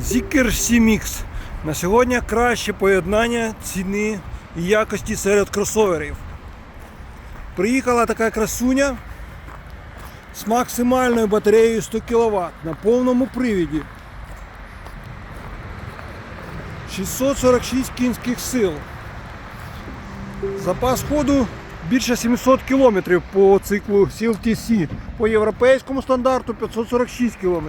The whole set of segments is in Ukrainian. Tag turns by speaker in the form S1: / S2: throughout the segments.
S1: Zikr C-Mix. На сьогодні краще поєднання ціни і якості серед кросоверів. Приїхала така красуня з максимальною батареєю 100 кВт на повному привіді. 646 кінських сил. Запас ходу більше 700 км по циклу CLTC. По європейському стандарту 546 км.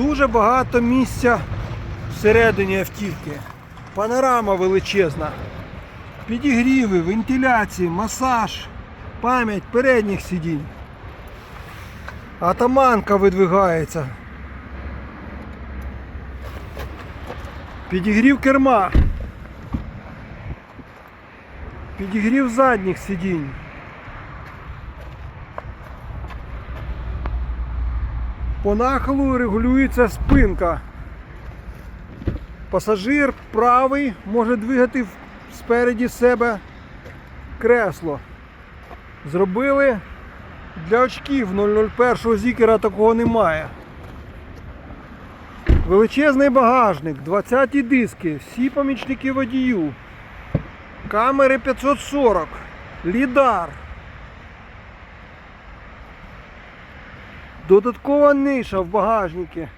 S1: Дуже багато місця всередині автівки. Панорама величезна. Підігріви, вентиляції, масаж, пам'ять передніх сидінь. Атаманка видвигається. Підігрів керма. Підігрів задніх сидінь. По нахилу регулюється спинка. Пасажир правий може двигати спереді себе кресло. Зробили для очків 001 зікера такого немає. Величезний багажник, 20 диски, всі помічники водію, камери 540, лідар. Додаткова ниша в багажнику.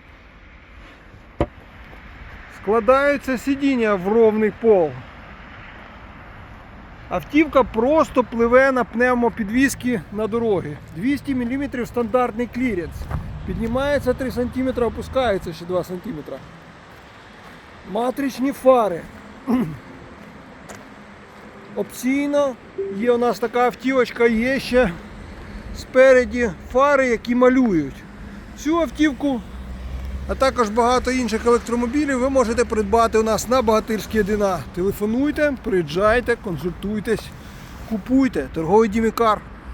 S1: Складаються сидіння в ровний пол. Автівка просто пливе на пневмопідвізки на дорогі. 200 мм стандартний кліренс. Піднімається 3 см, опускається ще 2 см. Матричні фари. Опційно є у нас така автівочка, є ще спереді фари, які малюють. Цю автівку, а також багато інших електромобілів ви можете придбати у нас на Багатирській 1А. Телефонуйте, приїжджайте, консультуйтесь, купуйте. Торговий Дімікар.